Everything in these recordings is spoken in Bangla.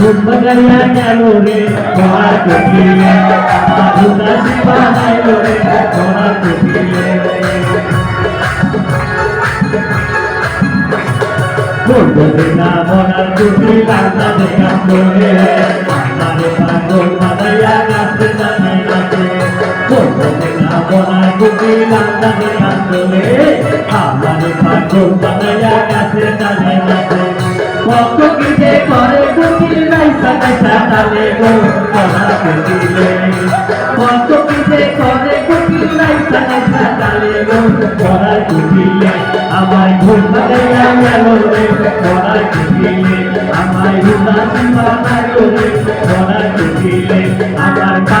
ঘুম বাগাইয়া গেল রে তোমার কুটিলে আমার উদাসী বানাইল রে তোমার কুটিলে বলবে না মনার কুটি লান্দা দেখাম করে আমারে পাগল বানাইয়া নাচতে জানে নাচে বলবে না মনার কুটি লান্দা দেখাম করে কত কিসে করে কুটি লাইসা লাইসা তালে গো মনার কুটিলে কত কিসে করে কুটি লাইসা লাইসা তালে গো মনার কুটিলে আমায় ঘুম বানাইয়া গেল রে মনার কুটিলে আমায় উদাসী বানাইল রে মনার কুটিলে আমার না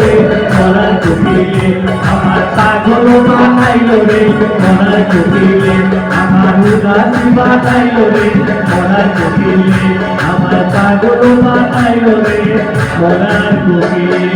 রে মনার কুটিলে আমার পাগল বানাইল রে মনার কুটিলে আমার উদাসী বানাইল রে মনার কুটিলে আমার পাগল বানাইল রে মনার কুটিলে